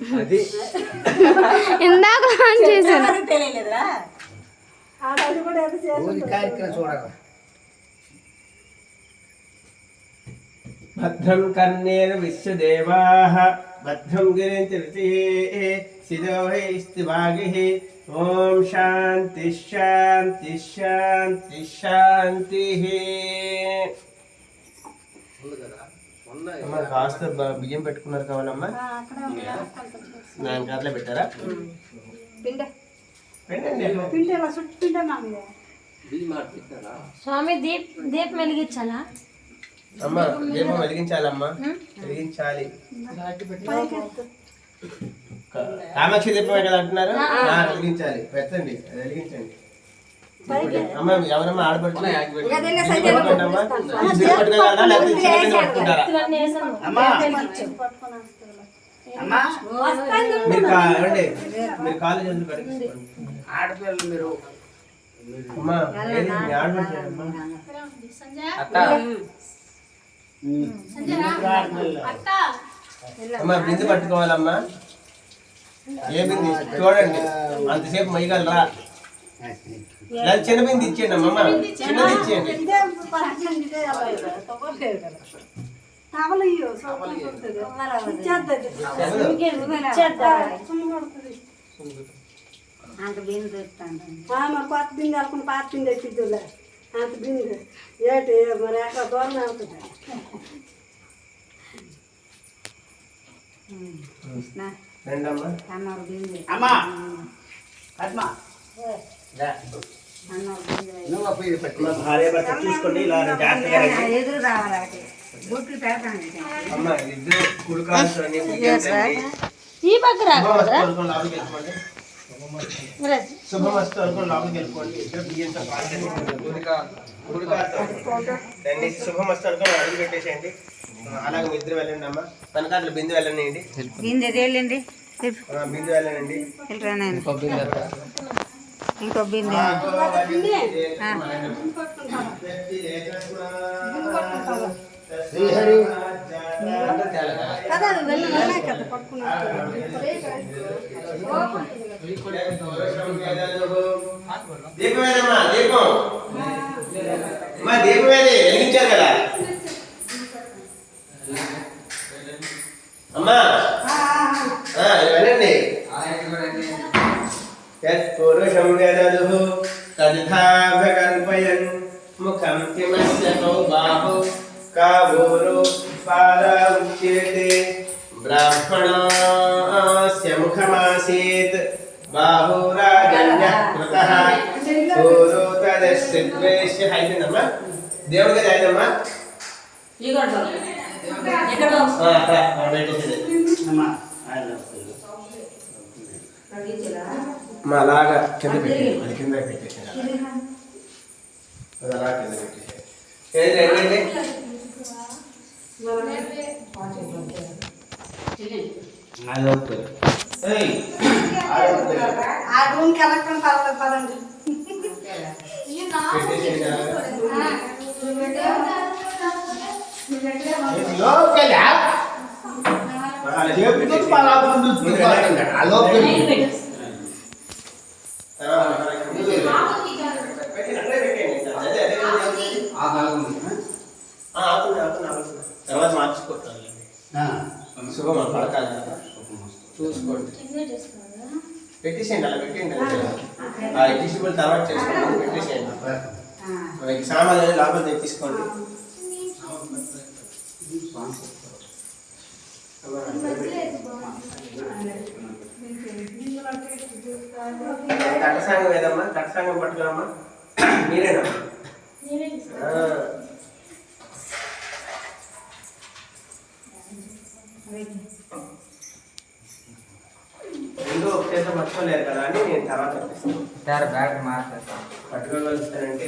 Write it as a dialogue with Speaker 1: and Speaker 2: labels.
Speaker 1: అది
Speaker 2: ఇందాక ఆన్ చేశాను.
Speaker 3: భద్రం కర్ణేన విశ్వదేవాః. భద్రం గిరించరితే సిద్ధోహైస్తివాగిః ఓం శాంతి శాంతి శాంతి శాంతి. అమ్మ కాస్త బ- బియ్యం పెట్టుకున్నారు కావాలమ్మా. నాన్న అట్లా పెట్టారా?
Speaker 2: స్వామి దీప్ దీప్ వెలిగించాలా?
Speaker 3: అమ్మ దీపం వెలిగించాలమ్మా. వెలిగించాలి. కామాక్షి దీపం కదా అంటున్నారు? వెలిగించాలి. పెట్టండి వెలిగించండి. మీరు కా- ఏమండి? మీరు కాలు చేతులు కడిగేసుకోండి.
Speaker 1: ఆడపిల్లలు మీరు.
Speaker 3: అమ్మా బింది పట్టుకోవాలమ్మా. ఏ బింది? చూడండి. అంతసేపు మొయ్యగలరా లేదా చిన్న బింది ఇచ్చేయండి అమ్మమ్మ చిన్నది ఇచ్చేయండి
Speaker 4: ఇదే పట్టుకొని ఇదే అవ్వాలి. టవల్ ఇయ్యు, సోపు కొడుతుంది. ఇచ్చేద్దది. సుమ్ము కొడుతుంది. ఆ, మరి కొత్త బిందె అనుకుని పాత బిందె ఎక్కిద్దులే అంత బిందె ఏటి మరి ఎక్కడ దూరం అవుతుంది
Speaker 3: రెండమ్మా
Speaker 1: అమ్మా పద్మ రా. నువ్వు అప్పుడు ఇది పట్టు.
Speaker 3: భార్య భర్త చూసుకోండి ఇలా జాగ్రత్తగా రండి.
Speaker 5: ఎదురు రావాలి బొట్లు పెడతాను
Speaker 3: అమ్మ ఇద్దరు కుడుకాల్సి
Speaker 2: ఈ పక్క రాకూడదా?
Speaker 3: లోపలికి వెళ్ళిపోండి. శుభమస్తు అనుకుని లోపలికి వెళ్ళిపోండి. ఇద్దరు బియ్యంతో కాల్ చేసుకోండి కుడికా కుడికాలతో దాన్ని శుభమస్తు అనుకుని అడుగు పెట్టేసేయండి. అలాగే మీ ఇద్దరు వెళ్ళండి అమ్మ. వెనకాతల బిందు వెళ్ళండి?
Speaker 5: బిందె
Speaker 3: వెళ్ళండి
Speaker 5: బిందె
Speaker 1: శ్రీహరి.
Speaker 4: కదా అది వెళ్ళి వెళ్ళే కదా
Speaker 3: అమ్మా దీపమేది వెలిగించారు కదా? అమ్మా. ఆ, వెళ్ళండి. యత్పురుషం యదదుః తద్ధాభకల్పయన్ ముఖం కిమస్య కౌ బాహు కావోరో పాదా ఉచ్యతే బ్రాహ్మణస్య ముఖమాసీత్ బాహురాజన్యః కృతః ఓరో తదస్య ద్వేష్య అయిపోయిందమ్మా దేవుడికి అయిపోయిందమ్మా ఆ, అక్కడ ఆ, పెట్టేసేది
Speaker 1: అమ్మా ఆడపిల్లలు.
Speaker 3: మా అలాగా కింద పెట్టి అది కింద పెట్టేసాను అది అలా కింద పెట్టేసాను ఏది ఏంటండి అది.
Speaker 4: ఆ పదండి.
Speaker 1: ఆ. లోపల
Speaker 3: తర్వాత ముందుకు వెళ్ళి. పెట్టండి, అక్కడే పెట్టండి. అదే, అదే, ఆపండి. తర్వాత మార్చుకుంటాను
Speaker 1: ఆ.
Speaker 3: శుభం పడకాలి చూసుకోండి. పెట్టేసేయండి అలా పెట్టేయండి ఆ ఎగ్జిబుల్ తర్వాత చేసుకోండి. పెట్టేసేయండి. సామాన్లు లోపల తెప్పించుకోండి. కట్టసాంగం ఏదమ్మా? కట్టసాంగం పట్టుకురమ్మా? మీరేనమ్మా? ఆ. ముందు ఒక చేత పట్టుకోలేరు కదా అని నేను తర్వాత
Speaker 1: బ్యాటరీ మార్చేస్తాను
Speaker 3: పట్టుకోగలుగుతానంటే